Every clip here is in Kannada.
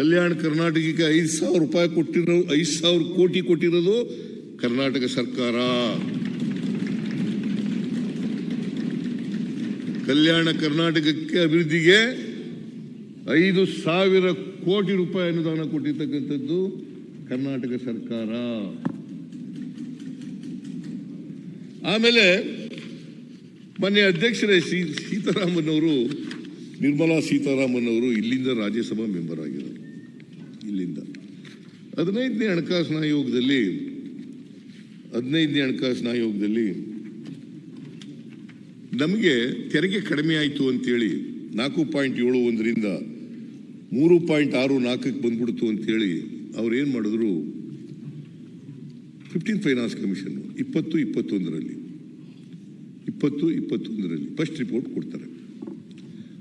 ಕಲ್ಯಾಣ ಕರ್ನಾಟಕಕ್ಕೆ ಐದು ಸಾವಿರ ರೂಪಾಯಿ ಕೊಟ್ಟಿರೋ, ಐದು ಸಾವಿರ ಕೋಟಿ ಕೊಟ್ಟಿರೋದು ಕರ್ನಾಟಕ ಸರ್ಕಾರ. ಕಲ್ಯಾಣ ಕರ್ನಾಟಕಕ್ಕೆ ಅಭಿವೃದ್ಧಿಗೆ ಐದು ಸಾವಿರ ಕೋಟಿ ರೂಪಾಯಿ ಅನುದಾನ ಕೊಟ್ಟಿರ್ತಕ್ಕಂಥದ್ದು ಕರ್ನಾಟಕ ಸರ್ಕಾರ. ಆಮೇಲೆ ಮೊನ್ನೆ ಅಧ್ಯಕ್ಷರೇ ಸೀತಾರಾಮನ್ ಅವರು, ನಿರ್ಮಲಾ ಸೀತಾರಾಮನ್ ಅವರು ಇಲ್ಲಿಂದ ರಾಜ್ಯಸಭಾ ಮೆಂಬರ್ ಆಗಿದ್ದಾರೆ ಇಲ್ಲಿಂದ. ಹದಿನೈದನೇ ಹಣಕಾಸಿನ ಆಯೋಗದಲ್ಲಿ, ಹದಿನೈದನೇ ಹಣಕಾಸಿನ ಆಯೋಗದಲ್ಲಿ ನಮಗೆ ತೆರಿಗೆ ಕಡಿಮೆ ಆಯಿತು ಅಂತೇಳಿ ನಾಲ್ಕು ಪಾಯಿಂಟ್ ಏಳು ಒಂದರಿಂದ ಮೂರು ಪಾಯಿಂಟ್ ಆರು ನಾಲ್ಕಕ್ಕೆ ಬಂದ್ಬಿಡ್ತು ಅಂತೇಳಿ ಅವ್ರು ಏನು ಮಾಡಿದ್ರು? ಫಿಫ್ಟೀನ್ ಫೈನಾನ್ಸ್ ಕಮಿಷನ್ ಇಪ್ಪತ್ತು, ಇಪ್ಪತ್ತೊಂದರಲ್ಲಿ. ಇಪ್ಪತ್ತು, ಇಪ್ಪತ್ತೊಂದರಲ್ಲಿ ಫಸ್ಟ್ ರಿಪೋರ್ಟ್ ಕೊಡ್ತಾರೆ.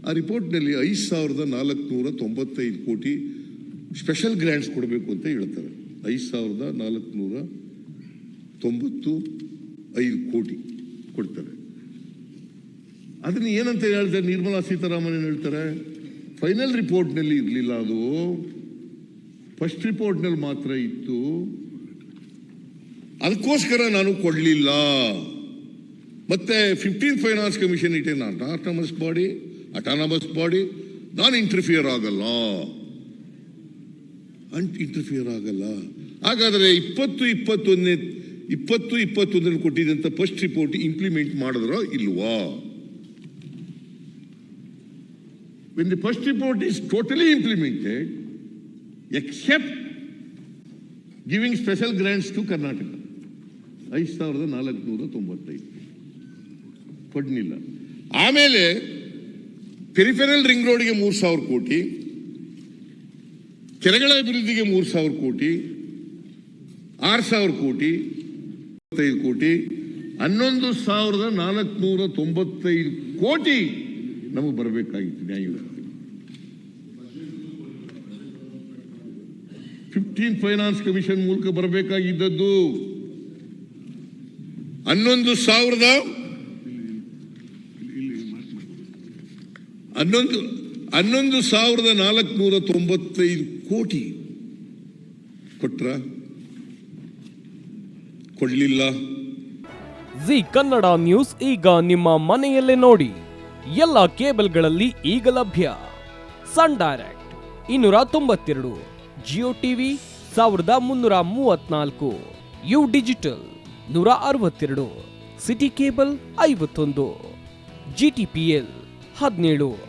ಆ ರಿಪೋರ್ಟ್ನಲ್ಲಿ ಐದು ಸಾವಿರದ ನಾಲ್ಕುನೂರ ತೊಂಬತ್ತೈದು ಕೋಟಿ ಸ್ಪೆಷಲ್ ಗ್ರ್ಯಾಂಟ್ಸ್ ಕೊಡಬೇಕು ಅಂತ ಹೇಳ್ತಾರೆ. ಐದು ಸಾವಿರದ ನಾಲ್ಕುನೂರ ತೊಂಬತ್ತು ಐದು ಕೋಟಿ ಕೊಡ್ತಾರೆ. ಅದನ್ನ ಏನಂತ ಹೇಳ್ತಾರೆ? ನಿರ್ಮಲಾ ಸೀತಾರಾಮನ್ ಏನು ಹೇಳ್ತಾರೆ ಫೈನಲ್ ರಿಪೋರ್ಟ್ನಲ್ಲಿ ಇರಲಿಲ್ಲ ಅದು. ಫಸ್ಟ್ ರಿಪೋರ್ಟ್ನಲ್ಲಿ ಮಾತ್ರ ಇತ್ತು. ಅದಕ್ಕೋಸ್ಕರ ನಾನು ಕೊಡಲಿಲ್ಲ. ಮತ್ತೆ fifteen finance commission it an autonomous body autonomous body ನಾನು ಇಂಟರ್ಫಿಯರ್ ಆಗಲ್ಲ. ಅಂಟ್ ಇಂಟರ್ಫಿಯರ್ ಆಗಲ್ಲ. ಹಾಗಾದರೆ ಇಪ್ಪತ್ತು ಇಪ್ಪತ್ತೊಂದನೇ, ಇಪ್ಪತ್ತು ಇಪ್ಪತ್ತೊಂದರಲ್ಲಿ ಕೊಟ್ಟಿದ್ದಂಥ ಫಸ್ಟ್ ರಿಪೋರ್ಟ್ ಇಂಪ್ಲಿಮೆಂಟ್ ಮಾಡಿದ್ರೋ ಇಲ್ವಾ? When the first report is totally implemented except giving special grants to Karnataka ಐದು ಸಾವಿರದ ನಾಲ್ಕುನೂರ ತೊಂಬತ್ತೈದು. ಕೊಡ್ನಿಲ್ಲ ಆಮೇಲೆ ಪೆರಿಫೆರಲ್ ರಿಂಗ್ ರೋಡ್ಗೆ ಮೂರು ಸಾವಿರ ಕೋಟಿ. ಕೆರೆಗಳ ಅಭಿವೃದ್ಧಿಗೆ ಮೂರು ಸಾವಿರ ಕೋಟಿ, ಆರು ಸಾವಿರ ಕೋಟಿ ತೊಂಬತ್ತೈದು ಕೋಟಿ, ಹನ್ನೊಂದು ಸಾವಿರದ ನಾಲ್ಕುನೂರ ತೊಂಬತ್ತೈದು ಕೋಟಿ ನಮಗೆ ಬರಬೇಕಾಗಿತ್ತು ನ್ಯಾಯ ಫಿಫ್ಟೀನ್ ಫೈನಾನ್ಸ್ ಕಮಿಷನ್ ಮೂಲಕ ಬರಬೇಕಾಗಿದ್ದದ್ದು ಹನ್ನೊಂದು ಸಾವಿರದ, ಹನ್ನೊಂದು ಹನ್ನೊಂದು ಸಾವಿರದ ನಾಲ್ಕುನೂರ ತೊಂಬತ್ತೈದು ಕೋಟಿ ಕೊಟ್ರ? ಕೊಡ್ಲಿಲ್ಲ. ಜಿ ಕನ್ನಡ ನ್ಯೂಸ್ ಈಗ ನಿಮ್ಮ ಮನೆಯಲ್ಲೇ ನೋಡಿ. ಎಲ್ಲ ಕೇಬಲ್ಗಳಲ್ಲಿ ಈಗ ಲಭ್ಯ. ಸನ್ ಡೈರೆಕ್ಟ್ ಇನ್ನೂರ ತೊಂಬತ್ತೆರಡು, ಜಿಯೋ ಟಿವಿ ಸಾವಿರದ ಮುನ್ನೂರ ಮೂವತ್ನಾಲ್ಕು ಯು ಡಿಜಿಟಲ್ ನೂರ ಅರವತ್ತೆರಡು, ಸಿಟಿ ಕೇಬಲ್ ಐವತ್ತೊಂದು ಜಿಟಿಪಿಎಲ್ ಹದಿನೇಳು.